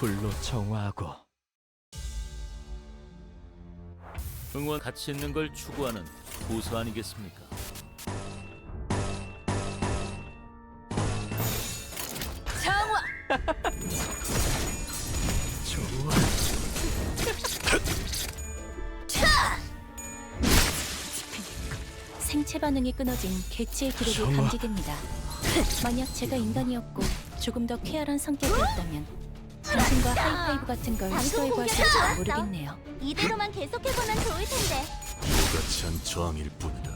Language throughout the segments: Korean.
불로 정화하고 응원 가치 있는 걸 추구하는 고수 아니겠습니까? 정화 좋아 생체 반응이 끊어진 개체의 기록이 정화. 감지됩니다. 만약 제가 인간이었고 조금 더 쾌활한 성격이었다면 당신과 하이파이브 같은 걸 방송 좋았어. 모르겠네요. 이대로만 계속해보면 좋을 텐데. 무가치한 저항일 뿐이다.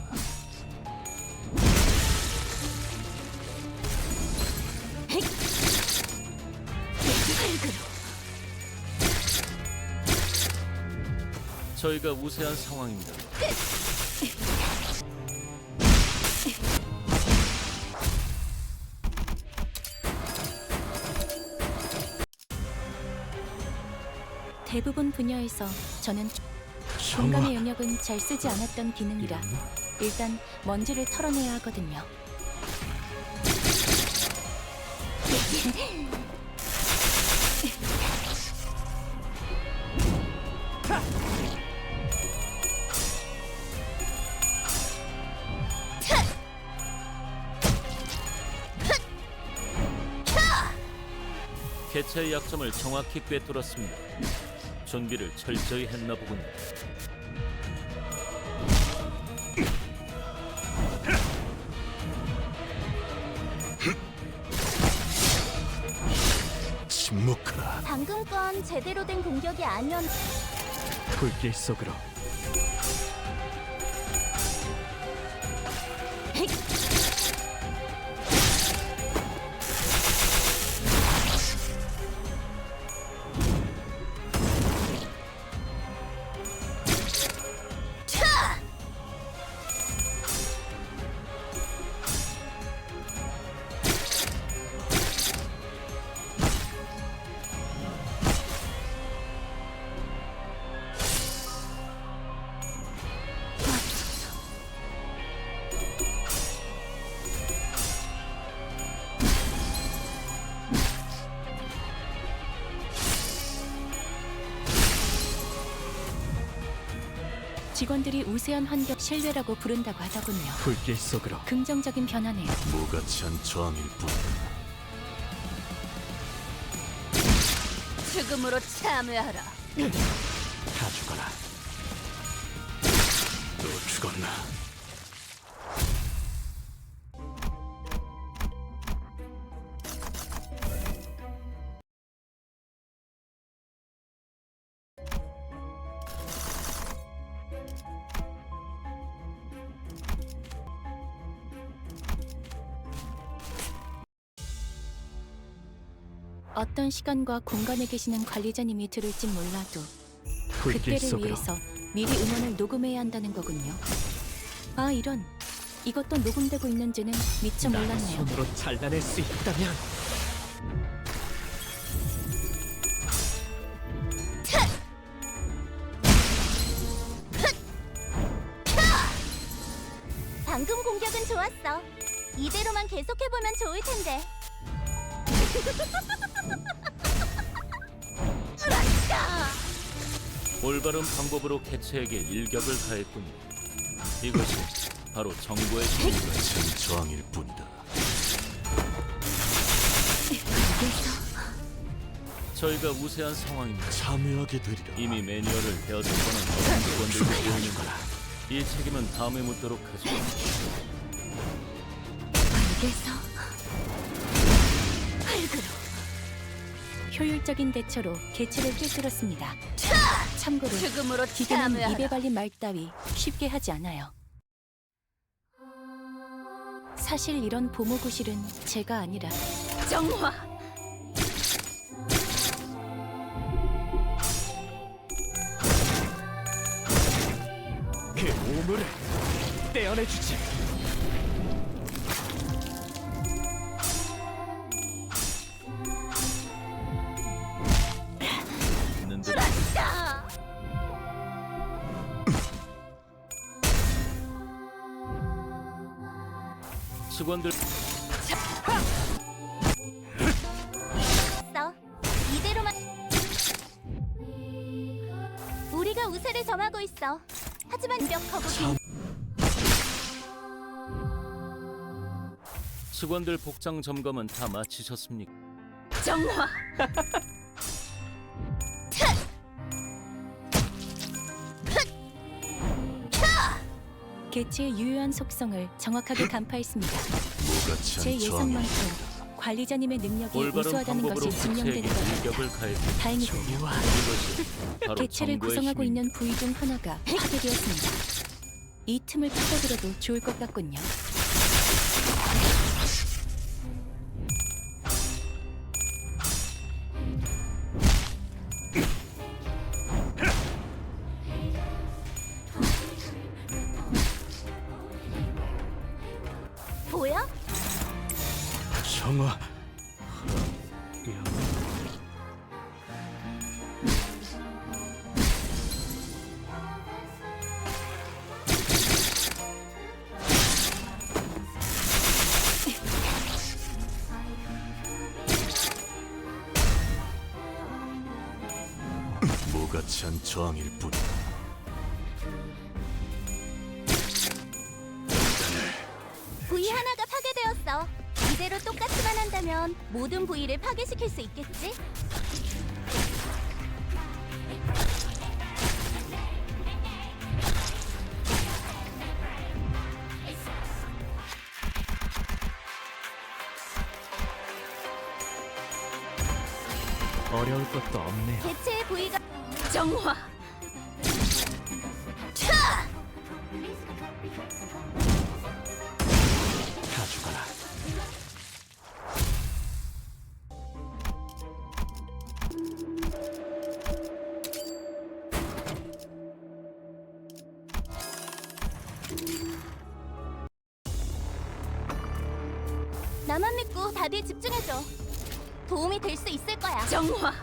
저희가 우세한 상황입니다. 대부분 분야에서 저는 정화 공감의 영역은 잘 쓰지 않았던 기능이라 일단 먼지를 털어내야 하거든요. 개체의 약점을 정확히 꿰뚫었습니다. 준비를 철저히 했나 보군요. 침묵하라. 방금 건 제대로 된 공격이 아니었. 불길 속으로 직원들이 우세한 환경 신뢰라고 부른다고 하더군요. 불길 속으로 긍정적인 변화네요. 무가치한 저항일 뿐이다. 죽음으로 참여하라. 다 죽어라 또 죽었나? 어떤 시간과 공간에 계시는 관리자님이 들을진 몰라도 불길 그때를 속으로 위해서 미리 음원을 녹음해야 한다는 거군요. 아 이런 이것도 녹음되고 있는지는 미처 나 몰랐네요. 손으로 잘라낼 수 있다면 방금 공격은 좋았어. 이대로만 계속해보면 좋을 텐데. 올바른 방법으로 개체에게 일격을 가했군요. 이것이 바로 정보의 힘입니다. 무가치한 저항일 뿐이다. 저희가 우세한 상황입니다. 참여하게 되리라. 이미 매뉴얼을 배웠던 거는 직원들도 보이는 거라. 이 책임은 다음에 묻도록 하죠. 알겠어. 효율적인 대처로 개체를 꿰뚫었습니다. 참고로 죽음으로 기계는 입에 발린 말 따위 쉽게 하지 않아요. 사실 이런 보모 구실은 제가 아니라 정화. 그 오물을 떼어내주지 직원들 써. 이대로만 우리가 우세를 점하고 있어. 하지만 몇커고 직원들 복장 점검은 다 마치셨습니까? 정화. 개체의 유효한 속성을 정확하게 간파했습니다. 제 예상만큼 관리자님의 능력이 올바른 우수하다는 방법으로 것이 증명되는 개체에게 것 일격을 가했습니다. 다행이고 이것이 바로 개체를 정보의 구성하고 힘입니다. 있는 부위 중 하나가 파괴되었습니다. 이 틈을 파고들어도 좋을 것 같군요. 무가치한 저항일 뿐이다. 모든 부위를 파괴시킬 수 있겠지? 어려울 것도 없네요. 개체의 부위가 정화. 다들 집중해줘. 도움이 될 수 있을 거야. 정화.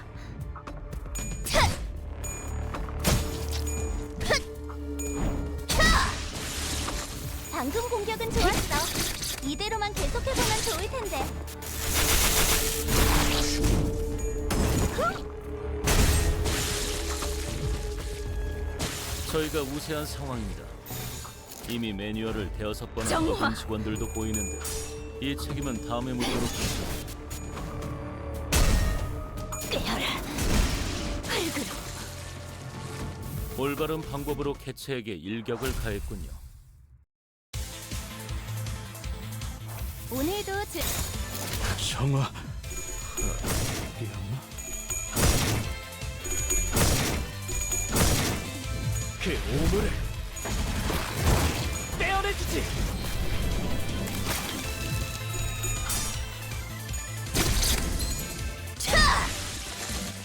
방금 공격은 좋았어. 이대로만 계속해보면 좋을 텐데. 저희가 우세한 상황입니다. 이미 매뉴얼을 대여섯 번 정화! 읽어본 직원들도 보이는데 이 책임은 다음에 묻도록 하죠. 깨어라. 흙으로. 올바른 방법으로 개체에게 일격을 가했군요. 오늘도 즈... 정화 그 오물을 떼어내주지.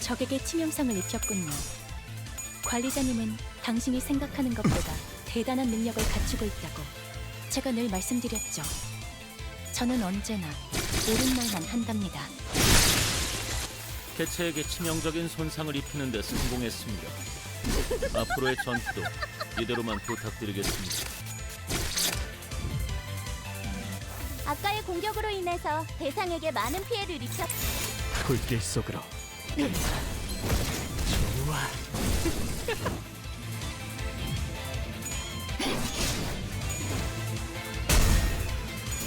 적에게 치명상을 입혔군요. 관리자님은 당신이 생각하는 것보다 대단한 능력을 갖추고 있다고 제가 늘 말씀드렸죠. 저는 언제나 옳은 말만 한답니다. 개체에게 치명적인 손상을 입히는 데 성공했습니다. 앞으로의 전투도 이대로만 부탁드리겠습니다. 아까의 공격으로 인해서 대상에게 많은 피해를 입혔... 불길 속으로.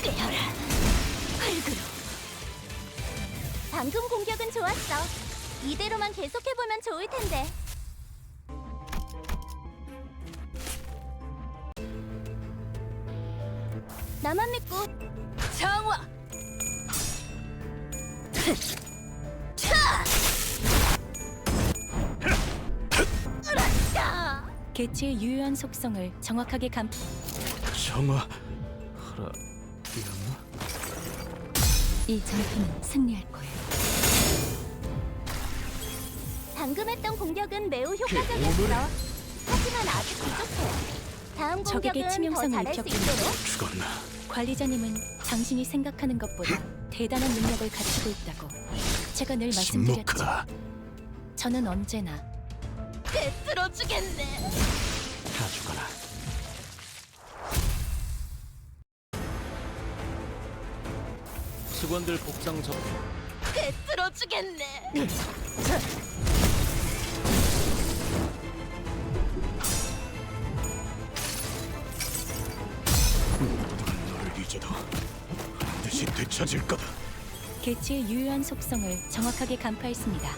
깨어라. 흙으로. 방금 공격은 좋았어. 이대로만 계속해보면 좋을 텐데. 개체의 유효한 속성을 정확하게 감. 정화 하라 이었나? 이 전투는 승리할 거예요. 방금 했던 공격은 매우 효과적이었어. 하지만 아직 부족해. 다음 적에게 공격은 더 치명상을 잘할 수 입혔군요. 있도록 죽었나? 관리자님은 당신이 생각하는 것보다 대단한 능력을 갖추고 있다고 제가 늘 말씀드렸죠. 침묵하라. 저는 언제나 꿰뚫어 주겠네. 다 죽어라. 직원들 복장 접. 꿰뚫어 주겠네. 찾을 거다. 개체의 유효한 속성을 정확하게 간파했습니다.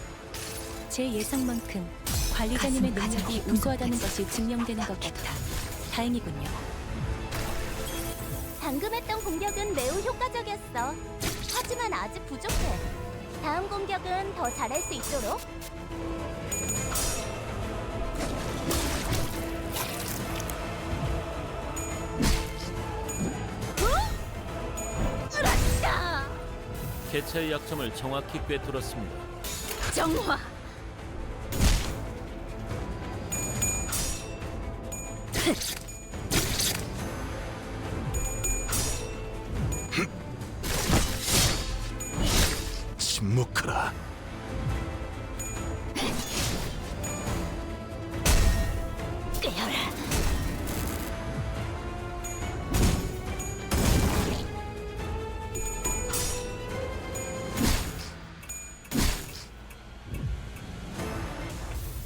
제 예상만큼 관리자님의 능력이 우수하다는 것이 증명되는 것 같아 다행이군요. 방금 했던 공격은 매우 효과적이었어. 하지만 아직 부족해. 다음 공격은 더 잘할 수 있도록. 어? 으라차! 개체의 약점을 정확히 꿰뚫었습니다. 정화! 침묵하라. 깨어라!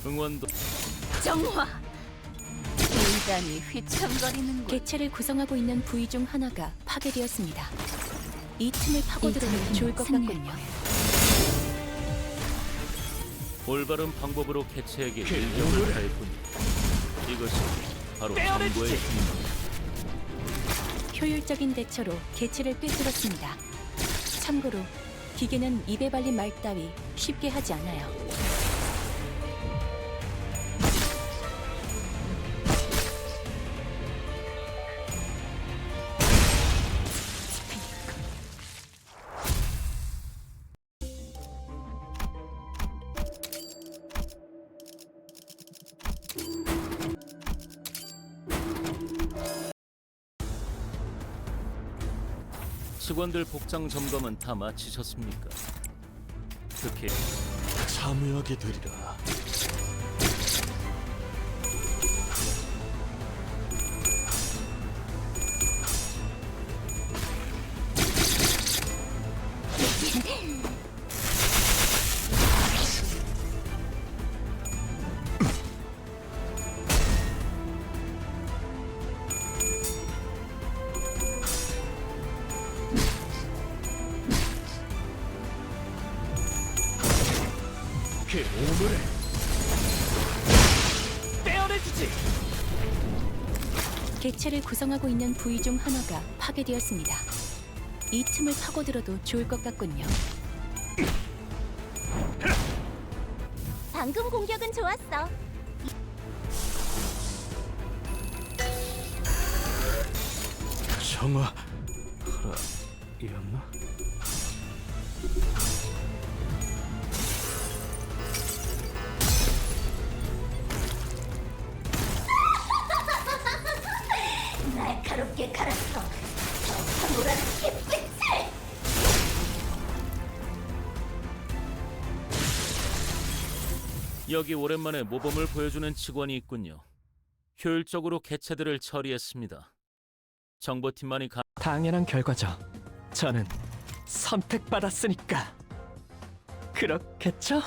응원도 정화! 인간이 휘청거리는 곳. 개체를 구성하고 있는 부위 중 하나가 파괴되었습니다. 이 틈을 파고들어도 좋을 것 같군요. 올바른 방법으로 개체에게 그 일격을 가할 뿐이다. 이것이 바로! 정보의 힘이다. 효율적인 대처로 개체를 꿰뚫었습니다. 참고로 기계는 입에 발린 말 따위 쉽게 하지 않아요. 직원들 복장 점검은 다 마치셨습니까? 특히 참여하게 되리라. 오물을 떼어내주지. 개체를 구성하고 있는 부위 중 하나가 파괴되었습니다. 이 틈을 파고들어도 좋을 것 같군요. 방금 공격은 좋았어. 정화. 하라. 이었나? 여기 오랜만에 모범을 보여주는 직원이 있군요. 효율적으로 개체들을 처리했습니다. 정보팀만이 가... 당연한 결과죠. 저는 선택받았으니까. 그렇겠죠?